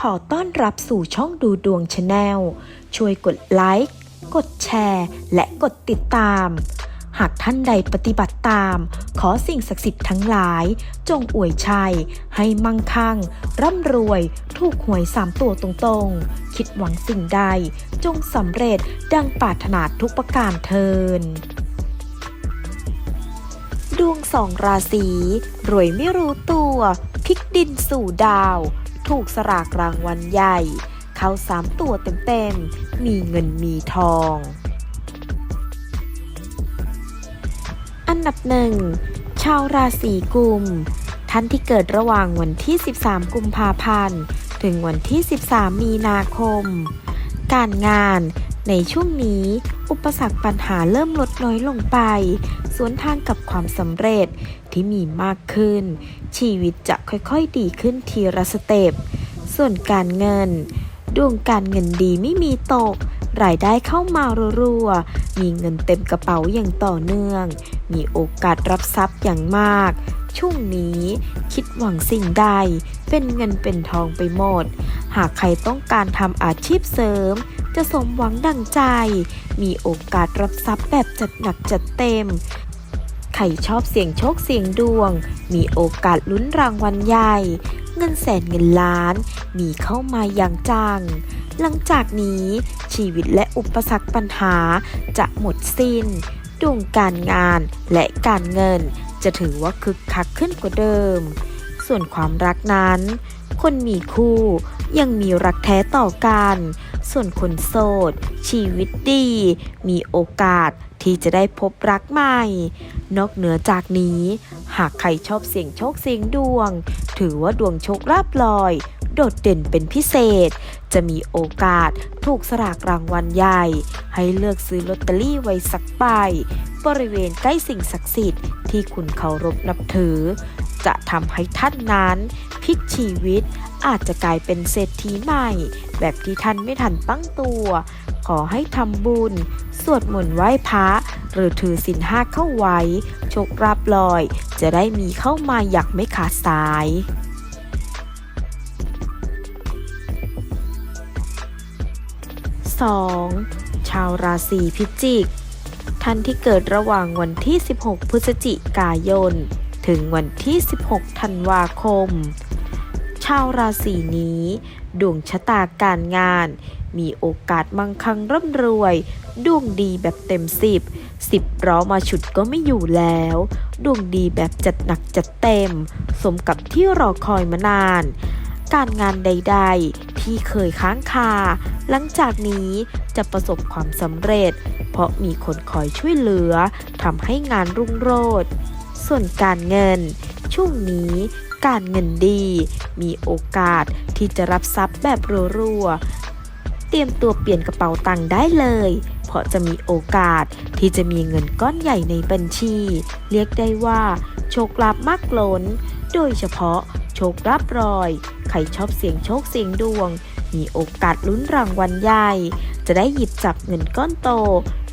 ขอต้อนรับสู่ช่องดูดวงชาแนล ช่วยกดไลค์ กดแชร์ และกดติดตาม หากท่านใดปฏิบัติตาม ขอสิ่งศักดิ์สิทธิ์ทั้งหลาย จงอวยชัย ให้มั่งคั่ง ร่ำรวย ถูกหวยสามตัวตรงๆ คิดหวังสิ่งใด จงสำเร็จดังปรารถนาทุกประการเทินดวงสองราศีรวยไม่รู้ตัวพลิกดินสู่ดาว ถูกสลากรางวัลใหญ่ เข้าสามตัวเต็มๆ มีเงินมีทอง อันดับหนึ่งชาวราศีกุม ท่านที่เกิดระหว่างวันที่ 13 กุมภาพันธ์ ถึงวันที่ 13 มีนาคม การงานในช่วงนี้ ปสรรคปัญหาเริ่มลดน้อยลงไป สวนทางกับความสำเร็จที่มีมากขึ้น ชีวิตจะค่อยๆดีขึ้นทีละสเต็ป ส่วนการเงิน ดวงการเงินดีไม่มีตก รายได้เข้ามารัวๆ มีเงินเต็มกระเป๋าอย่างต่อเนื่อง มีโอกาสรับทรัพย์อย่างมาก ช่วงนี้คิดหวังสิ่งใด เป็นเงินเป็นทองไปหมด หากใครต้องการทำอาชีพเสริม จะสมหวังดังใจ มีโอกาสรับทรัพย์แบบจัดหนักจัดเต็ม ใครชอบเสี่ยงโชคเสี่ยงดวง มีโอกาสลุ้นรางวัลใหญ่ เงินแสนเงินล้าน มีเข้ามาอย่างจัง หลังจากนี้ชีวิตและอุปสรรคปัญหาจะหมดสิ้น ดวงการงานและการเงิน จะถือว่าคึกคักขึ้นกว่าเดิม ส่วนความรักนั้น คนมีคู่ยังมีรักแท้ต่อกัน ส่วนคนโสด ชีวิตดี มีโอกาสที่จะได้พบรักใหม่ นอกเหนือจากนี้ หากใครชอบเสี่ยงโชคเสี่ยงดวง ถือว่าดวงโชคลาภลอย โดดเด่นเป็นพิเศษ จะมีโอกาสถูกสลากรางวัลใหญ่ ให้เลือกซื้อลอตเตอรี่ไว้สักใบบริเวณใกล้สิ่งศักดิ์สิทธิ์ที่คุณเคารพนับถือ จะทำให้ท่านนั้นพลิกชีวิต อาจจะกลายเป็นเศรษฐีใหม่ แบบที่ท่านไม่ทันตั้งตัว ขอให้ทำบุญ สวดมนต์ไหว้พระ หรือถือศีลห้าเข้าไว้ โชคราบลอย จะได้มีเข้ามาอย่างไม่ขาดสาย 2. ชาวราศีพิจิก ท่านที่เกิดระหว่างวันที่ 16 พฤศจิกายน ถึงวันที่ 16 ธันวาคม ชาวราศีนี้ ดวงชะตาการงาน มีโอกาสมั่งคั่งร่ำรวย ดวงดีแบบเต็มสิบสิบล้อมาฉุดก็ไม่อยู่แล้ว ดวงดีแบบจัดหนักจัดเต็ม สมกับที่รอคอยมานาน การงานใด ๆ ที่เคยค้างคา หลังจากนี้จะประสบความสำเร็จ เพราะมีคนคอยช่วยเหลือทำให้งานรุ่งโรจน์ส่วนการเงิน ช่วงนี้ การเงินดี มีโอกาสที่จะรับทรัพย์แบบรัวๆ เตรียมตัวเปลี่ยนกระเป๋าตังค์ได้เลย เพราะจะมีโอกาสที่จะมีเงินก้อนใหญ่ในบัญชี เรียกได้ว่า โชคลาภมากล้น โดยเฉพาะโชคลาภรอย ใครชอบเสี่ยงโชคเสี่ยงดวง มีโอกาสลุ้นรางวัลใหญ่ จะได้หยิบจับเงินก้อนโต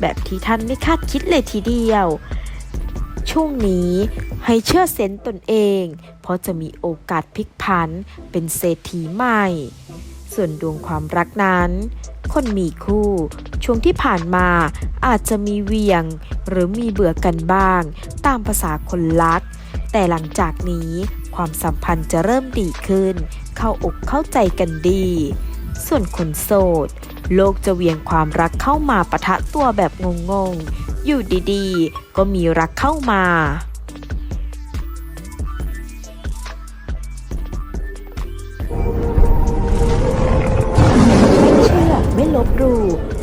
แบบที่ท่านไม่คาดคิดเลยทีเดียว ช่วงนี้ ให้เชื่อเซนต์ตนเอง เพราะจะมีโอกาสพลิกผันเป็นเศรษฐีใหม่ ส่วนดวงความรักนั้น คนมีคู่ ช่วงที่ผ่านมาอาจจะมีเวียง หรือมีเบื่อกันบ้าง ตามภาษาคนรัก แต่หลังจากนี้ความสัมพันธ์จะเริ่มดีขึ้น เข้าอกเข้าใจกันดี ส่วนคนโสด โลกจะเวียงความรักเข้ามาปะทะตัวแบบงงๆ อยู่ดีๆ ก็มีรักเข้ามา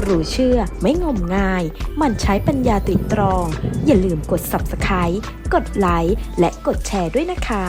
รู้เชื่อ ไม่งมงาย มันใช้ปัญญาตรีตรอง อย่าลืมกด subscribe กดไลค์และกดแชร์ด้วยนะคะ